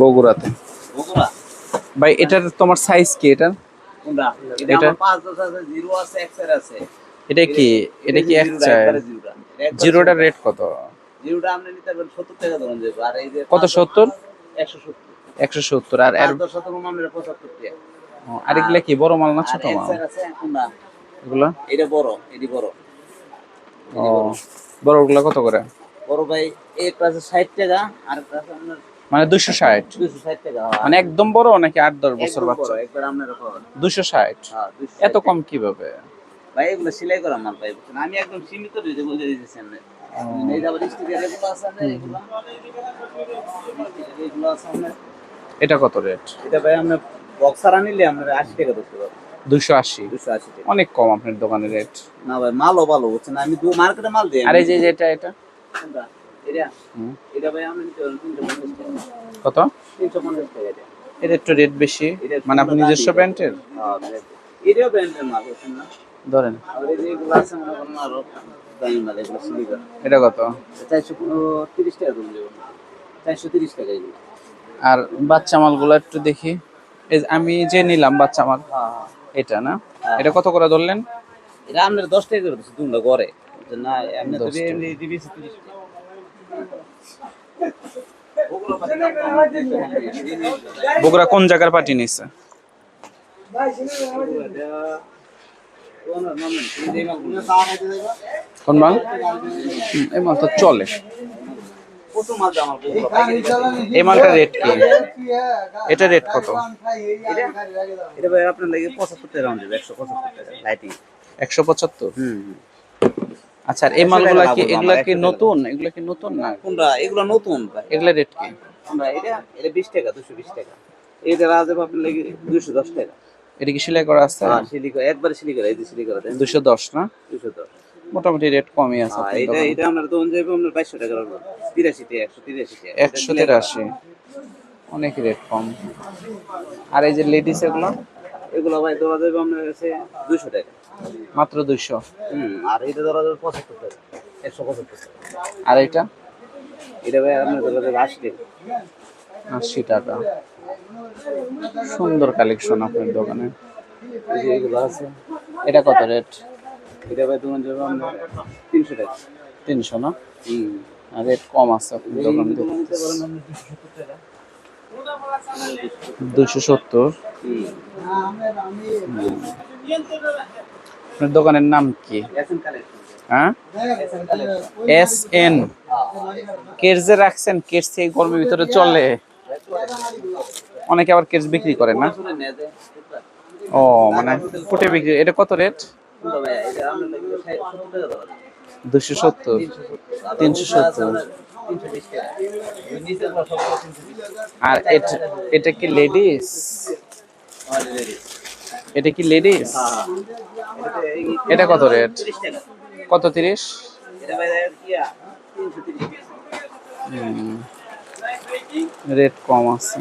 বগুড়াতে। বগুড়া? ভাই এটার তোমার সাইজ কি এটার? কোনটা? এটা এটা? আমার পাঁচ দশ আছে জিরো আছে এক্সের আছে। এটা কি? এটা কি? জিরোটার রেট কত? জিরোটা আপনি নিতে পারবেন সত্তর টাকা ধরুন যাবে আর এই যে কত সত্তর? একশো সত্তর। একশো সত্তর আর এর পাঁচ দশ শতক আমরা পঁচাত্তর টাকা। ও, আর এগুলা কি বড় মাল না ছোট মাল? আছে কোনটা? এগুলা? এটা বড় এটি বড়। ও বড়। গুলা কত করে? বড় ভাই একটা আছে ষাট টাকা আর আপনার মানে দুশো ষাট। ষাট টাকা মানে একদম বড় নাকি আট দশ বছর বাচ্চা? বড়, একবার আপনার পাবেন দুশো ষাট। হ্যাঁ, এত কম কীভাবে? ভাই এগুলো সেলাই করা মাল ভাই আমি একদম সীমিত রেটে বলে দিতেছি আপনি এই যে আবার স্টিকার এগুলো আছে না এগুলো sticker এগুলো আছে আপনার। এটা কত রেট? এটা ভাই আমরা বক্সার আনিলে আমরা আশি টাকা ধরতে পারব। দুশো আশি। অনেক কম আপনার দোকানের রেট। না ভাই মালও ভালো বুঝছেন? আমি দু মার্কেটে মাল দিই আর এই যে যে এটা? এটা কত? এটা। একটু রেট বেশি? এটা মানে আপনি নিজস্ব ব্র্যান্ডের? হ্যাঁ, ব্র্যান্ডের মাল না? ধরেন। এটা কত? আর বাচ্চা মালগুলো একটু দেখি। আমি যে নিলাম বাচ্চা মাল হ্যাঁ এটা না? হ্যাঁ। এটা কত করে ধরলেন? এটা আপনার দশ টাকা করে দুটো করে। না এমনি দিবি বগুড়া কোন জায়গার পার্টি নিচ্ছে কোন মাল? হুম, এই মাল তো চলে? এই মালটার রেট কি? এটা রেট কত? এটা আপনার লাগে পঁচাত্তর টাকা একশো পঁচাত্তর টাকা লাইটিং একশো পঁচাত্তর? হুম। আচ্ছা এই মালগুলা কি এগুলা কি নতুন? এগুলা কি নতুন না? কোনটা এগুলো নতুন ভাই। এগুলা রেট কি? আমরা এটা এটা বিশ টাকা দুশো বিশ টাকা। এটা রাজে আপনার লাগে দুশো দশ টাকা। এটা কি সেলাই করা আছে? হ্যাঁ সিলি করে একবারে সিলি করে এই যে সিলি করে দেন দুশো দশ না? দুশো দশ। মোটামুটি রেট কমই আছে হ্যাঁ, এটা এটা আপনার দোকান যাবে আপনার বাইশশো টাকা তিরাশি টাকা এটা একশো সিলাই তেরাশি। অনেক রেট কম। আর এই যে লেডিস এগুলো? এগুলো ভাই ধরা যাবে আপনার কাছে দুশো টাকা। মাত্র দুইশো। আর এটা ধরা যাবে পঁচাত্তর টাকা। একশো পঁচাত্তর আর এটা? এটা ভাই আপনার ধরা যাবে আশি টাকা। আশি টাকা। সুন্দর কালেকশন আপনার দোকানে। এগুলো আছে। এটা কত রেট? এটা ভাই দোকান যাবে আপনার তিনশো টাকা। তিনশো না? আর রেট কম আছে আপনার দোকানে দুশো সত্তর আপনার দোকানের নাম কি? হ্যাঁ? এস এন কেটস রাখছেন কেটস এই গরমের ভিতরে চলে। অনেকে আবার কেটস বিক্রি করে না? ও মানে ফুটে বিক্রি। এটা কত রেট? দুশো সত্তর। তিনশো সত্তর। আর এটা কি লেডিস। এটা কি লেডিস? এটা কত রেট? কত তিরিশ? রেট কম আছে।